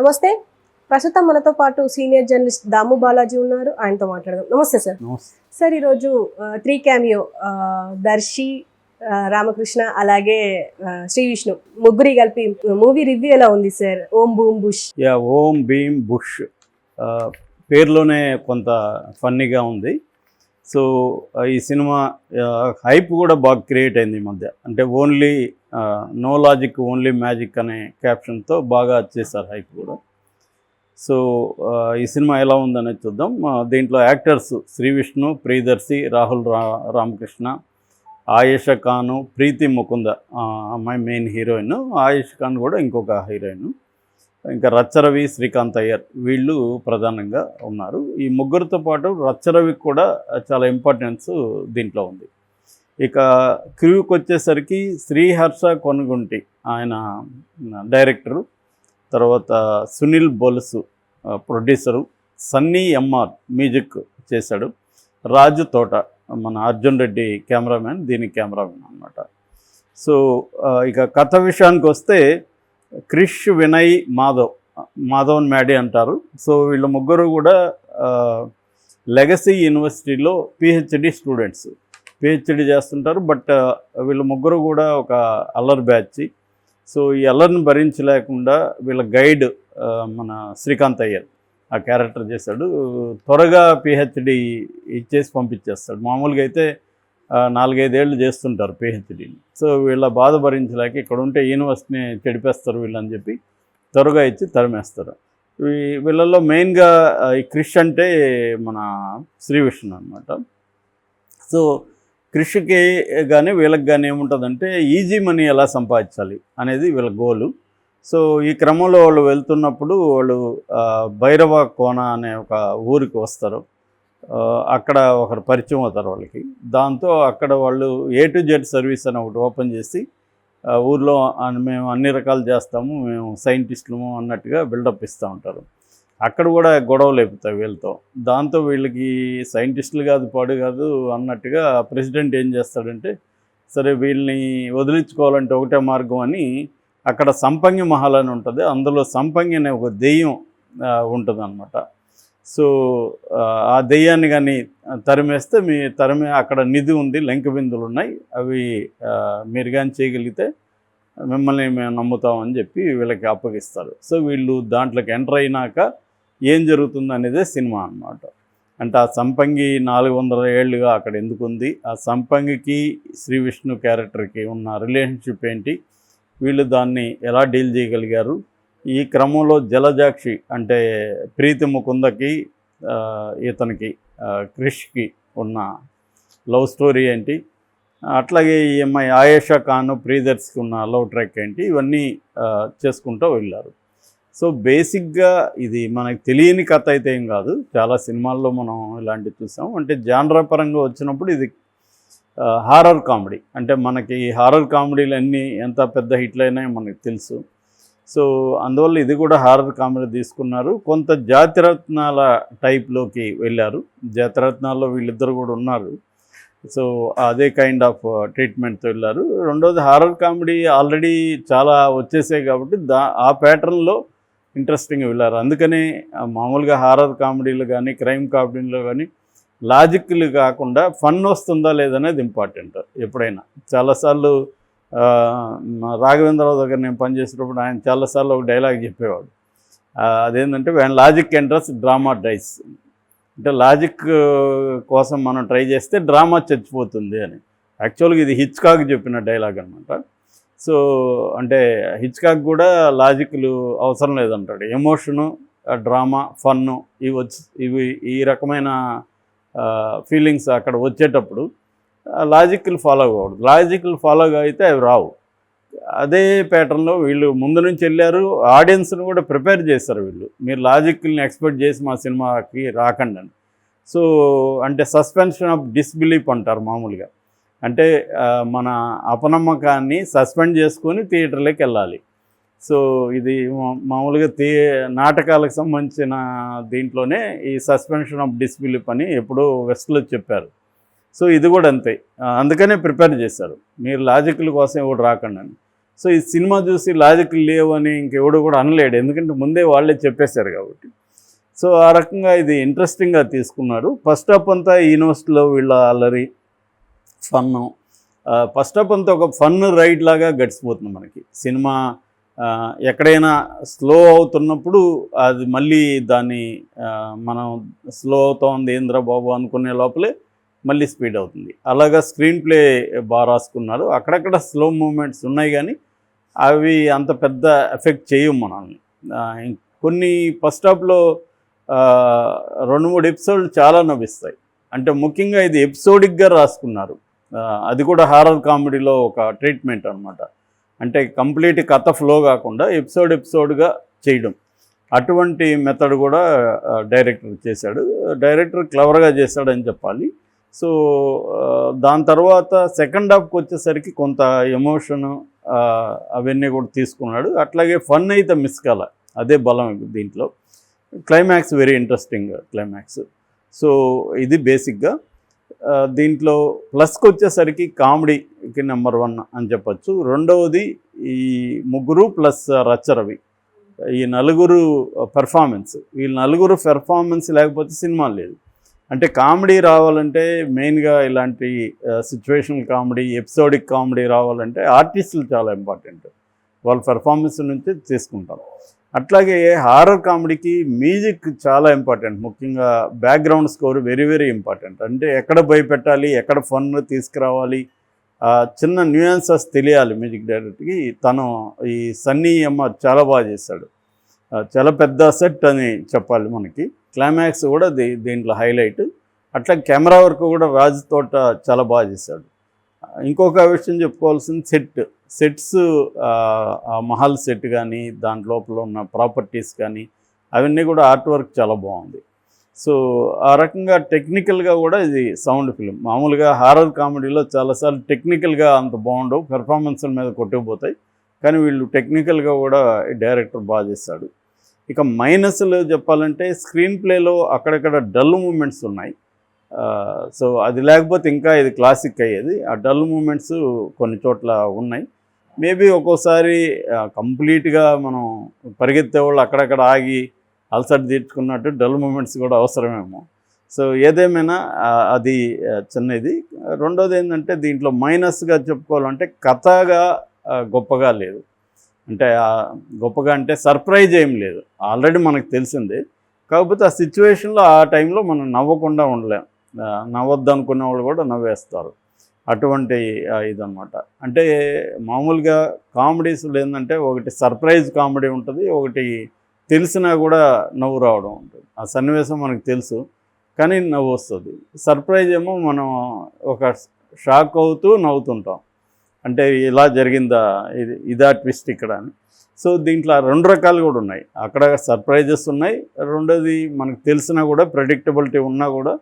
నమస్తే. ప్రస్తుతం మనతో పాటు సీనియర్ జర్నలిస్ట్ దాము బాలాజీ ఉన్నారు. ఆయనతో మాట్లాడదాం. నమస్తే సార్. నమస్తే. సార్ ఈరోజు త్రీ క్యామియో దర్శి రామకృష్ణ అలాగే శ్రీ విష్ణు ముగ్గురి కలిపి మూవీ రివ్యూ ఎలా ఉంది sir? Om boom Bush. Yeah Om Bheem Bush. పేరులోనే కొంత ఫన్నీగా ఉంది. సో ఈ సినిమా హైప్ కూడా బాగా క్రియేట్ అయింది ఈ మధ్య. అంటే only no logic only magic అనే క్యాప్షన్తో బాగా చేశారు హైప్ కూడా. సో ఈ సినిమా ఎలా ఉందనేది చూద్దాం. దీంట్లో యాక్టర్స్ శ్రీ విష్ణు ప్రియదర్శి రాహుల్ రా రామకృష్ణ ఆయేషా ఖాను ప్రీతి ముకుంద అమ్మాయి మెయిన్ హీరోయిన్. ఆయేష్ ఖాన్ కూడా ఇంకొక హీరోయిన్. ఇంకా రచ్చరవి శ్రీకాంత్ అయ్యర్ వీళ్ళు ప్రధానంగా ఉన్నారు. ఈ ముగ్గురితో పాటు రచ్చరవికి కూడా చాలా ఇంపార్టెన్స్ దీంట్లో ఉంది. ఇక క్రూకి వచ్చేసరికి శ్రీహర్ష కొనుగుంటి ఆయన డైరెక్టరు తర్వాత Sunil Bolusu producer Sunny MR music చేశాడు. రాజు తోట మన అర్జున్ రెడ్డి కెమెరామ్యాన్ దీని కెమెరామ్యాన్ అనమాట సో ఇక కథ విషయానికి వస్తే క్రిష్ వినయ్ మాధవ్ మాధవన్ మ్యాడే అంటారు. సో వీళ్ళ ముగ్గురు కూడా లెగసీ యూనివర్సిటీలో పిహెచ్డి స్టూడెంట్స్. పిహెచ్డి చేస్తుంటారు బట్ వీళ్ళ ముగ్గురు కూడా ఒక అల్లర్ బ్యాచ్ సో ఈ అల్లర్ని భరించలేకుండా వీళ్ళ గైడ్ మన శ్రీకాంత్ అయ్యర్ ఆ క్యారెక్టర్ చేశాడు. త్వరగా పిహెచ్డి ఇచ్చేసి పంపించేస్తాడు. మామూలుగా అయితే నాలుగైదేళ్ళు చేస్తుంటారు పిహెచ్డీని సో వీళ్ళ బాధ భరించలేక ఇక్కడ ఉంటే యూనివర్సిటీని చెడిపేస్తారు వీళ్ళని చెప్పి త్వరగా ఇచ్చి తరిమేస్తారు. ఈ వీళ్ళల్లో మెయిన్గా ఈ క్రిష్ అంటే మన శ్రీ విష్ణు అనమాట సో క్రిష్కి కానీ వీళ్ళకి కానీ ఏముంటుందంటే ఈజీ మనీ ఎలా సంపాదించాలి అనేది వీళ్ళ గోలు. సో ఈ క్రమంలో వాళ్ళు వెళ్తున్నప్పుడు వాళ్ళు భైరవ కోన అనే ఒక ఊరికి వస్తారు. అక్కడ ఒకరు పరిచయం అవుతారు వాళ్ళకి. దాంతో అక్కడ వాళ్ళు ఏ టు జెడ్ సర్వీస్ అని ఒకటి ఓపెన్ చేసి ఊర్లో మేము అన్ని రకాలు చేస్తాము మేము సైంటిస్టులము అన్నట్టుగా బిల్డప్ ఇస్తూ ఉంటారు. అక్కడ కూడా గొడవలు అయిపోతాయి వీళ్ళతో. దాంతో వీళ్ళకి సైంటిస్టులు కాదు పాడు కాదు అన్నట్టుగా ప్రెసిడెంట్ ఏం చేస్తాడంటే సరే వీళ్ళని వదిలించుకోవాలంటే ఒకటే మార్గం అని అక్కడ సంపంగి మహల్ అని ఉంటుంది. అందులో సంపంగి అనే ఒక దెయ్యం ఉంటుంది అనమాట సో ఆ, దెయ్యాన్ని కానీ తరిమేస్తే మీ తరిమే అక్కడ నిధి ఉంది లంక బిందులు ఉన్నాయి. అవి మీరు కానీ చేయగలిగితే మిమ్మల్ని మేము నమ్ముతామని చెప్పి వీళ్ళకి అప్పగిస్తారు. సో వీళ్ళు దాంట్లోకి ఎంటర్ అయినాక ఏం జరుగుతుంది అనేదే సినిమా అన్నమాట. అంటే ఆ సంపంగి నాలుగు వందల ఏళ్ళుగా అక్కడ ఎందుకు ఉంది? ఆ సంపంగికి శ్రీ విష్ణు క్యారెక్టర్కి ఉన్న రిలేషన్షిప్ ఏంటి? వీళ్ళు దాన్ని ఎలా డీల్ చేయగలిగారు? ఈ క్రమంలో జలజాక్షి అంటే ప్రీతి ముకుందకి ఇతనికి క్రిష్కి ఉన్న లవ్ స్టోరీ ఏంటి? అట్లాగే ఈ అమ్మాయి ఆయేషా ఖాన్ ప్రీదర్స్కి ఉన్న లవ్ ట్రాక్ ఏంటి? ఇవన్నీ చేసుకుంటూ వెళ్ళారు. సో బేసిక్గా ఇది మనకు తెలియని కథ అయితే ఏం కాదు. చాలా సినిమాల్లో మనం ఇలాంటివి చూసాం. అంటే జానరా పరంగా వచ్చినప్పుడు ఇది హారర్ కామెడీ. అంటే మనకి హారర్ కామెడీలు అన్నీ ఎంత పెద్ద హిట్లైనా మనకు తెలుసు. సో అందువల్ల ఇది కూడా హారర్ కామెడీ తీసుకున్నారు. కొంత జాతిరత్నాల టైప్లోకి వెళ్ళారు. జాతిరత్నాల్లో వీళ్ళిద్దరు కూడా ఉన్నారు. సో అదే కైండ్ ఆఫ్ ట్రీట్మెంట్తో వెళ్ళారు. రెండోది హారర్ కామెడీ ఆల్రెడీ చాలా వచ్చేసాయి కాబట్టి దా ఆ ప్యాటర్న్లో ఇంట్రెస్టింగ్గా వెళ్ళారు. అందుకనే మామూలుగా హారర్ కామెడీలు కానీ క్రైమ్ కామెడీలో కానీ లాజిక్లు కాకుండా ఫన్ వస్తుందా లేదనేది ఇంపార్టెంట్ ఎప్పుడైనా. చాలాసార్లు రాఘవేంద్రరావు దగ్గర నేను పనిచేసేటప్పుడు ఆయన చాలాసార్లు ఒక డైలాగ్ చెప్పేవాడు. అదేంటంటే when logic enters drama dies అంటే లాజిక్ కోసం మనం ట్రై చేస్తే డ్రామా చచ్చిపోతుంది అని. యాక్చువల్గా ఇది హిచ్కాక్ చెప్పిన డైలాగ్ అనమాట సో అంటే హిచ్కాక్ కూడా లాజిక్లు అవసరం లేదంటాడు. ఎమోషను డ్రామా ఫన్ను ఇవి వచ్చి ఇవి ఈ రకమైన ఫీలింగ్స్ అక్కడ వచ్చేటప్పుడు లాజిక్లు ఫాలో అవ్వకూడదు. లాజిక్లు ఫాలో అయితే అవి రావు. అదే ప్యాటర్న్లో వీళ్ళు ముందు నుంచి వెళ్ళారు. ఆడియన్స్ని కూడా ప్రిపేర్ చేస్తారు వీళ్ళు. మీరు లాజిక్ని ఎక్స్పెక్ట్ చేసి మా సినిమాకి రాకండి అని. సో అంటే సస్పెన్షన్ ఆఫ్ డిస్బిలీఫ్ అంటారు మామూలుగా. అంటే మన అపనమ్మకాన్ని సస్పెండ్ చేసుకొని థియేటర్లోకి వెళ్ళాలి. సో ఇది మామూలుగా థియే నాటకాలకు సంబంధించిన దీంట్లోనే ఈ సస్పెన్షన్ ఆఫ్ డిస్బిలీఫ్ అని ఎప్పుడూ వెస్ట్లో చెప్పారు. సో ఇది కూడా అంతే. అందుకనే ప్రిపేర్ చేశారు. మీరు లాజిక్ల కోసం ఎవడు రాకండి అని. సో ఈ సినిమా చూసి లాజిక్ లేవు అని ఇంకెవడు కూడా అనలేడు. ఎందుకంటే ముందే వాళ్ళే చెప్పేశారు కాబట్టి. సో ఆ రకంగా ఇది ఇంట్రెస్టింగ్గా తీసుకున్నారు. ఫస్ట్ హాఫ్ అంతా యూనివర్సిటీలో వీళ్ళ అల్లరి ఫన్. ఫస్ట్ హాఫ్ అంతా ఒక ఫన్ రైడ్ లాగా గడిచిపోతుంది మనకి. సినిమా ఎక్కడైనా స్లో అవుతున్నప్పుడు అది మళ్ళీ దాన్ని మనం స్లో అవుతోంది ఏంద్ర బాబు అనుకునే లోపలే మళ్ళీ స్పీడ్ అవుతుంది. అలాగా స్క్రీన్ ప్లే బాగా రాసుకున్నారు. అక్కడక్కడ స్లో మూమెంట్స్ ఉన్నాయి కానీ అవి అంత పెద్ద ఎఫెక్ట్ చేయవు మనల్ని. కొన్ని ఫస్ట్ హాఫ్లో రెండు మూడు ఎపిసోడ్లు చాలా నవ్విస్తాయి. అంటే ముఖ్యంగా ఇది ఎపిసోడిక్గా రాసుకున్నారు. అది కూడా హారర్ కామెడీలో ఒక ట్రీట్మెంట్ అనమాట అంటే కంప్లీట్ కథ ఫ్లో కాకుండా ఎపిసోడ్ ఎపిసోడ్గా చేయడం. అటువంటి మెథడ్ కూడా డైరెక్టర్ చేశాడు. డైరెక్టర్ క్లవర్గా చేశాడని చెప్పాలి. సో దాని తర్వాత సెకండ్ హాఫ్కి వచ్చేసరికి కొంత ఎమోషను అవన్నీ కూడా తీసుకున్నాడు. అట్లాగే ఫన్ అయితే మిస్ కాల అదే బలం దీంట్లో. Climax very interesting climax. So ఇది బేసిక్గా. దీంట్లో ప్లస్కి వచ్చేసరికి కామెడీకి నెంబర్ వన్ అని చెప్పొచ్చు. రెండవది ఈ ముగ్గురు ప్లస్ రచ్చరవి. ఈ నలుగురు పెర్ఫార్మెన్స్. ఈ నలుగురు పెర్ఫార్మెన్స్ లేకపోతే సినిమా లేదు. అంటే కామెడీ రావాలంటే మెయిన్గా ఇలాంటి సిచ్యువేషనల్ కామెడీ ఎపిసోడిక్ కామెడీ రావాలంటే ఆర్టిస్టులు చాలా ఇంపార్టెంట్. వాళ్ళ పెర్ఫార్మెన్స్ నుంచి తీసుకుంటాం అట్లాగే హారర్ కామెడీకి మ్యూజిక్ చాలా ఇంపార్టెంట్. ముఖ్యంగా background score very very important అంటే ఎక్కడ భయపెట్టాలి ఎక్కడ ఫన్ తీసుకురావాలి చిన్న న్యూయాన్సెస్ తెలియాలి మ్యూజిక్ డైరెక్టర్కి తను ఈ సన్నీ అమ్మ చాలా బాగా చేశాడు. చాలా పెద్ద సెట్ అని చెప్పాలి మనకి. క్లైమాక్స్ కూడా దీ దీంట్లో హైలైట్. అట్లా కెమెరా వర్క్ కూడా రాజు తోట చాలా బాగా చేశాడు. ఇంకొక విషయం చెప్పుకోవాల్సింది సెట్. సెట్స్ మహల్ సెట్ కానీ దాని లోపల ఉన్న ప్రాపర్టీస్ కానీ అవన్నీ కూడా ఆర్ట్ వర్క్ చాలా బాగుంది. సో ఆ రకంగా టెక్నికల్గా కూడా ఇది సౌండ్ ఫిలిం మామూలుగా హారర్ కామెడీలో చాలాసార్లు టెక్నికల్గా అంత బాగుండవు. పెర్ఫార్మెన్స్ల మీద కొట్టుకుపోతాయి. కానీ వీళ్ళు టెక్నికల్గా కూడా డైరెక్టర్ బాగా చేశాడు. ఇక మైనస్లు చెప్పాలంటే స్క్రీన్ ప్లేలో అక్కడక్కడ డల్ మూమెంట్స్ ఉన్నాయి. సో అది లేకపోతే ఇంకా ఇది క్లాసిక్ అయ్యేది. ఆ డల్ మూమెంట్స్ కొన్ని చోట్ల ఉన్నాయి. మేబీ ఒక్కోసారి కంప్లీట్గా మనం పరిగెత్తే వాళ్ళు అక్కడక్కడ ఆగి అలసట తీర్చుకున్నట్టు డల్ మూమెంట్స్ కూడా అవసరమేమో. సో ఏదేమైనా అది చిన్నది. రెండోది ఏంటంటే దీంట్లో మైనస్గా చెప్పుకోవాలంటే కథగా గొప్పగా లేదు. అంటే గొప్పగా అంటే సర్ప్రైజ్ ఏం లేదు. ఆల్రెడీ మనకు తెలిసింది. కాకపోతే ఆ సిచ్యువేషన్లో ఆ టైంలో మనం నవ్వకుండా ఉండలేం. నవ్వద్దు నవ్వొద్దు అనుకునే వాళ్ళు కూడా నవ్వేస్తారు. అటువంటి ఇదనమాట అంటే మామూలుగా కామెడీస్లో ఏంటంటే ఒకటి సర్ప్రైజ్ కామెడీ ఉంటుంది ఒకటి తెలిసినా కూడా నవ్వు రావడం ఉంటుంది. ఆ సన్నివేశం మనకు తెలుసు కానీ నవ్వు వస్తుంది సర్ప్రైజ్ ఏమో మనం ఒక షాక్ అవుతూ నవ్వుతుంటాం. అంటే ఇలా జరిగిందా? ఇది ఇదా ట్విస్ట్ ఇక్కడ అని. సో దీంట్లో రెండు రకాలు కూడా ఉన్నాయి. అక్కడ సర్ప్రైజెస్ ఉన్నాయి. రెండోది మనకు తెలిసినా కూడా ప్రెడిక్టబిలిటీ ఉన్నా కూడా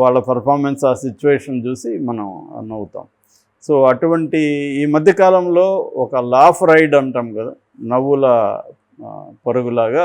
వాళ్ళ పర్ఫార్మెన్స్ ఆ సిచ్యువేషన్ చూసి మనం నవ్వుతాం. సో అటువంటి ఈ మధ్యకాలంలో ఒక లాఫ్ రైడ్ అంటాం కదా నవ్వుల పరుగులాగా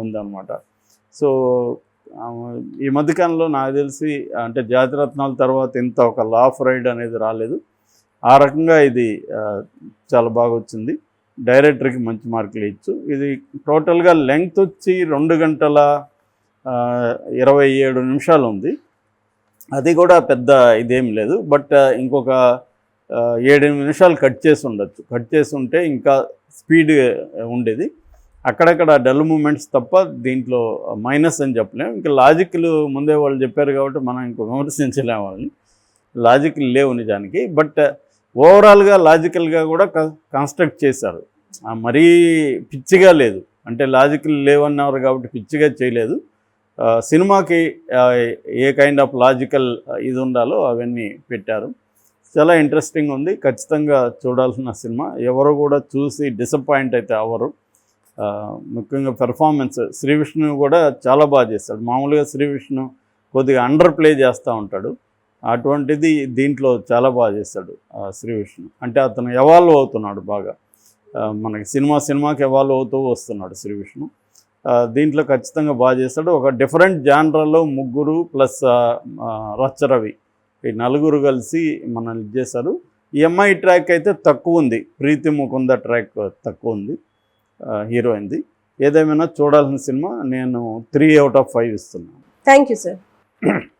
ఉందన్నమాట. సో ఈ మధ్యకాలంలో నాకు తెలిసి అంటే జాతిరత్నాల తర్వాత ఇంత ఒక లాఫ్ రైడ్ అనేది రాలేదు. ఆ రకంగా ఇది చాలా బాగా వచ్చింది. డైరెక్టర్కి మంచి మార్కులు ఇచ్చు. ఇది టోటల్గా లెంగ్త్ వచ్చి రెండు గంటల ఇరవై ఏడు నిమిషాలు ఉంది. అది కూడా పెద్ద ఇదేం లేదు. బట్ ఇంకొక ఏడెనిమిది నిమిషాలు కట్ చేసి ఉండొచ్చు. కట్ చేసి ఉంటే ఇంకా స్పీడ్ ఉండేది. అక్కడక్కడ డల్ మూమెంట్స్ తప్ప దీంట్లో మైనస్ అని చెప్పలేము. ఇంకా లాజిక్లు ముందే వాళ్ళు చెప్పారు కాబట్టి మనం ఇంకో విమర్శించలేము వాళ్ళని. లాజిక్లు లేవు నిజానికి. బట్ ఓవరాల్గా లాజికల్గా కూడా కన్స్ట్రక్ట్ చేశారు. మరీ పిచ్చిగా లేదు. అంటే లాజికల్ లేవన్నారు కాబట్టి పిచ్చిగా చేయలేదు. సినిమాకి ఏ కైండ్ ఆఫ్ లాజికల్ ఇది ఉండాలో అవన్నీ పెట్టారు. చాలా ఇంట్రెస్టింగ్ ఉంది. ఖచ్చితంగా చూడాల్సిన సినిమా. ఎవరు కూడా చూసి డిసప్పాయింట్ అయితే అవ్వరు. ముఖ్యంగా పెర్ఫార్మెన్స్. శ్రీ విష్ణు కూడా చాలా బాగా చేస్తాడు. మామూలుగా శ్రీ విష్ణు కొద్దిగా అండర్ ప్లే చేస్తూ ఉంటాడు. అటువంటిది దీంట్లో చాలా బాగా చేస్తాడు ఆ, శ్రీ విష్ణు. అంటే అతను ఎవాల్వ్ అవుతున్నాడు బాగా. మనకి సినిమా సినిమాకి ఎవాల్వ్ అవుతూ వస్తున్నాడు శ్రీ విష్ణు. దీంట్లో ఖచ్చితంగా బాగా చేస్తాడు. ఒక డిఫరెంట్ జానరాలో ముగ్గురు ప్లస్ రచ్చరవి ఈ నలుగురు కలిసి మనల్ని ఇది చేశారు. ఈ ట్రాక్ అయితే తక్కువ ఉంది. ప్రీతి ముకుంద ట్రాక్ తక్కువ ఉంది. హీరోయిన్ది ఏదేమైనా చూడాల్సిన సినిమా నేను త్రీ అవుట్ ఆఫ్ ఫైవ్ ఇస్తున్నాను. Thank you sir